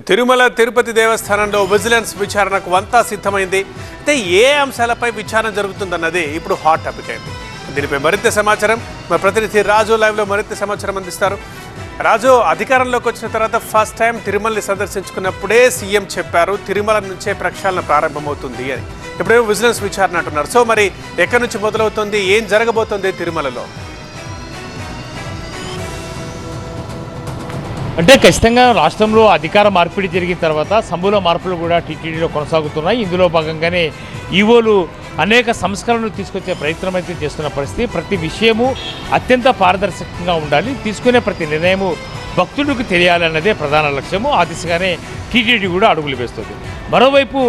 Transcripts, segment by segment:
తిరుమల తిరుపతి దేవస్థానంలో విజిలెన్స్ విచారణకు అంతా సిద్ధమైంది. అయితే ఏ అంశాలపై విచారణ జరుగుతుందన్నది ఇప్పుడు హాట్ టాపిక్ అయింది. దీనిపై మరింత సమాచారం మా ప్రతినిధి రాజు లైవ్లో మరింత సమాచారం అందిస్తారు. రాజు అధికారంలోకి వచ్చిన తర్వాత ఫస్ట్ టైం తిరుమలని సందర్శించుకున్నప్పుడే సీఎం చెప్పారు తిరుమల నుంచే ప్రక్షాళన ప్రారంభమవుతుంది అని. ఇప్పుడేమో విజిలెన్స్ విచారణ అంటున్నారు. సో మరి ఎక్కడి నుంచి మొదలవుతుంది? ఏం జరగబోతుంది తిరుమలలో? అంటే ఖచ్చితంగా రాష్ట్రంలో అధికార మార్పిడి జరిగిన తర్వాత సమూల మార్పులు కూడా టీటీడీలో కొనసాగుతున్నాయి. ఇందులో భాగంగానే ఈవోలు అనేక సంస్కరణలు తీసుకొచ్చే ప్రయత్నం అయితే చేస్తున్న పరిస్థితి. ప్రతి విషయము అత్యంత పారదర్శకంగా ఉండాలి. తీసుకునే ప్రతి నిర్ణయము భక్తులకు తెలియాలన్నదే ప్రధాన లక్ష్యము. ఆ దిశగానే టీటీడీ కూడా అడుగులు వేస్తుంది. మరోవైపు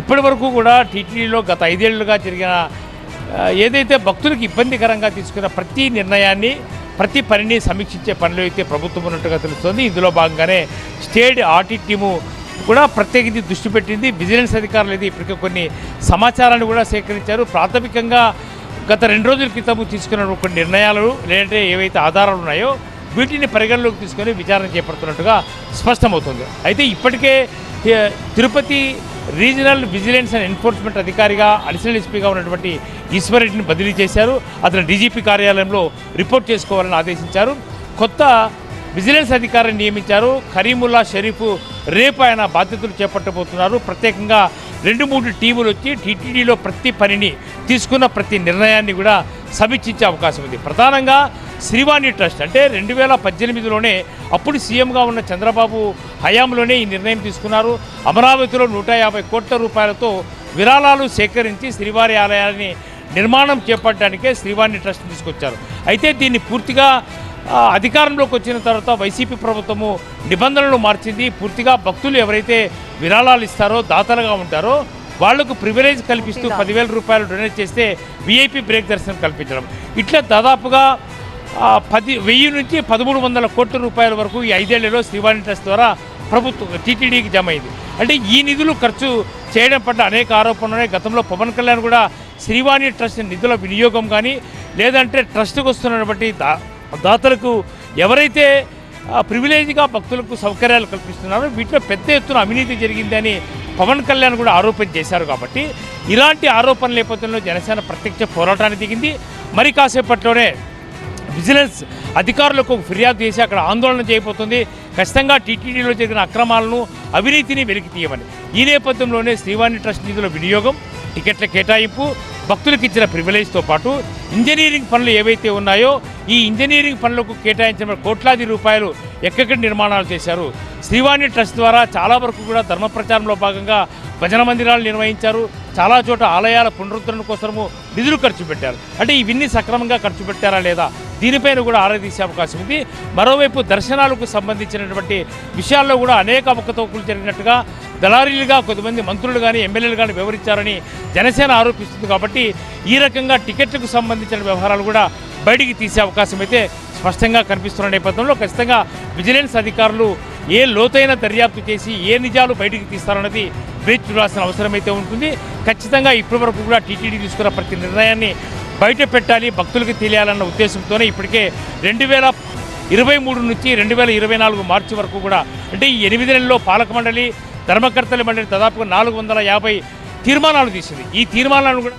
ఇప్పటి వరకు కూడా టీటీడీలో గత ఐదేళ్ళుగా జరిగిన ఏదైతే భక్తులకు ఇబ్బందికరంగా తీసుకున్న ప్రతి నిర్ణయాన్ని ప్రతి పనిని సమీక్షించే పనిలో అయితే ప్రభుత్వం ఉన్నట్టుగా తెలుస్తోంది. ఇందులో భాగంగానే స్టేట్ ఆడిట్ టీము కూడా ప్రత్యేకించి దృష్టి పెట్టింది. విజిలెన్స్ అధికారులు అయితే ఇప్పటికే కొన్ని సమాచారాన్ని కూడా సేకరించారు. ప్రాథమికంగా గత రెండు రోజుల క్రితం తీసుకున్న కొన్ని నిర్ణయాలు లేదంటే ఏవైతే ఆధారాలు ఉన్నాయో వీటిని పరిగణలోకి తీసుకొని విచారణ చేపడుతున్నట్టుగా స్పష్టమవుతుంది. అయితే ఇప్పటికే Tirupati regional vigilance and enforcement అధికారిగా అడిషనల్ ఎస్పీగా ఉన్నటువంటి ఈశ్వరెడ్డిని బదిలీ చేశారు. అతను డీజీపీ కార్యాలయంలో రిపోర్ట్ చేసుకోవాలని ఆదేశించారు. కొత్త విజిలెన్స్ అధికారిని నియమించారు. కరీముల్లా షరీఫ్ రేపు ఆయన బాధ్యతలు చేపట్టబోతున్నారు. ప్రత్యేకంగా రెండు మూడు టీములు వచ్చి టీటీడీలో ప్రతి పనిని తీసుకున్న ప్రతి నిర్ణయాన్ని కూడా సమీక్షించే అవకాశం ఉంది. ప్రధానంగా శ్రీవాణి ట్రస్ట్. అంటే రెండు వేల పద్దెనిమిదిలోనే అప్పుడు సీఎంగా ఉన్న చంద్రబాబు హయాంలోనే ఈ నిర్ణయం తీసుకున్నారు. అమరావతిలో నూట యాభై కోట్ల రూపాయలతో విరాళాలు సేకరించి శ్రీవారి ఆలయాన్ని నిర్మాణం చేపట్టడానికే శ్రీవాణి ట్రస్ట్ తీసుకొచ్చారు. అయితే దీన్ని పూర్తిగా అధికారంలోకి వచ్చిన తర్వాత వైసీపీ ప్రభుత్వము నిబంధనలు మార్చింది. పూర్తిగా భక్తులు ఎవరైతే విరాళాలు ఇస్తారో దాతలుగా ఉంటారో వాళ్ళకు ప్రివిలేజ్ కల్పిస్తూ పదివేల రూపాయలు డొనేట్ చేస్తే విఐపి బ్రేక్ దర్శనం కల్పించడం. ఇట్లా దాదాపుగా పది వెయ్యి నుంచి పదమూడు వందల కోట్ల రూపాయల వరకు ఈ ఐదేళ్ళలో శ్రీవాణి ట్రస్ట్ ద్వారా ప్రభుత్వం టీటీడీకి జమ అయింది అంటే ఈ నిధులు ఖర్చు చేయడం పట్ల అనేక ఆరోపణలు ఉన్నాయి. గతంలో పవన్ కళ్యాణ్ కూడా శ్రీవాణి ట్రస్ట్ నిధుల వినియోగం కానీ లేదంటే ట్రస్ట్కి వస్తున్నటువంటి దా దాతలకు ఎవరైతే ప్రివిలేజ్గా భక్తులకు సౌకర్యాలు కల్పిస్తున్నారో వీటిలో పెద్ద ఎత్తున అవినీతి జరిగిందని పవన్ కళ్యాణ్ కూడా ఆరోపణ చేశారు కాబట్టి ఇలాంటి ఆరోపణల నేపథ్యంలో జనసేన ప్రత్యక్ష పోరాటానికి దిగింది. మరి కాసేపట్లోనే విజిలెన్స్ అధికారులకు ఫిర్యాదు చేసి అక్కడ ఆందోళన చేయబోతుంది. ఖచ్చితంగా టీటీడీలో జరిగిన అక్రమాలను అవినీతిని వెలికి తీయమని ఈ నేపథ్యంలోనే శ్రీవాణి ట్రస్ట్ నిధుల వినియోగం టికెట్ల కేటాయింపు భక్తులకు ఇచ్చిన ప్రివిలేజ్తో పాటు ఇంజనీరింగ్ పనులు ఏవైతే ఉన్నాయో ఈ ఇంజనీరింగ్ పనులకు కేటాయించిన కోట్లాది రూపాయలు ఎక్కడెక్కడ నిర్మాణాలు చేశారు. శ్రీవాణి ట్రస్ట్ ద్వారా చాలా వరకు కూడా ధర్మ ప్రచారంలో భాగంగా భజన మందిరాలు నిర్వహించారు. చాలా చోట ఆలయాల పునరుద్ధరణ కోసము నిధులు ఖర్చు పెట్టారు. అంటే ఇవన్నీ సక్రమంగా ఖర్చు పెట్టారా లేదా? దీనిపైన కూడా ఆరా తీసే అవకాశం ఉంది. మరోవైపు దర్శనాలకు సంబంధించినటువంటి విషయాల్లో కూడా అనేక అవకతవకలు జరిగినట్టుగా దళారీలుగా కొంతమంది మంత్రులు కానీ ఎమ్మెల్యేలు కానీ వివరించారని జనసేన ఆరోపిస్తుంది కాబట్టి ఈ రకంగా టికెట్లకు సంబంధించిన వ్యవహారాలు కూడా బయటికి తీసే అవకాశం అయితే స్పష్టంగా కనిపిస్తున్న నేపథ్యంలో ఖచ్చితంగా విజిలెన్స్ అధికారులు ఏ లోతైన దర్యాప్తు చేసి ఏ నిజాలు బయటికి తీస్తారన్నది వేచి చూడాల్సిన అవసరం అయితే ఉంటుంది. ఖచ్చితంగా ఇప్పటి వరకు కూడా టీటీడీ తీసుకున్న ప్రతి నిర్ణయాన్ని బయట పెట్టాలి భక్తులకు తెలియాలన్న ఉద్దేశంతోనే ఇప్పటికే రెండు వేల ఇరవై మూడు నుంచి రెండు వేల ఇరవై నాలుగు మార్చి వరకు కూడా అంటే ఈ ఎనిమిది నెలల్లో పాలక మండలి ధర్మకర్తల మండలి దాదాపుగా నాలుగు వందల యాభై తీర్మానాలు తీసింది. ఈ తీర్మానాలను కూడా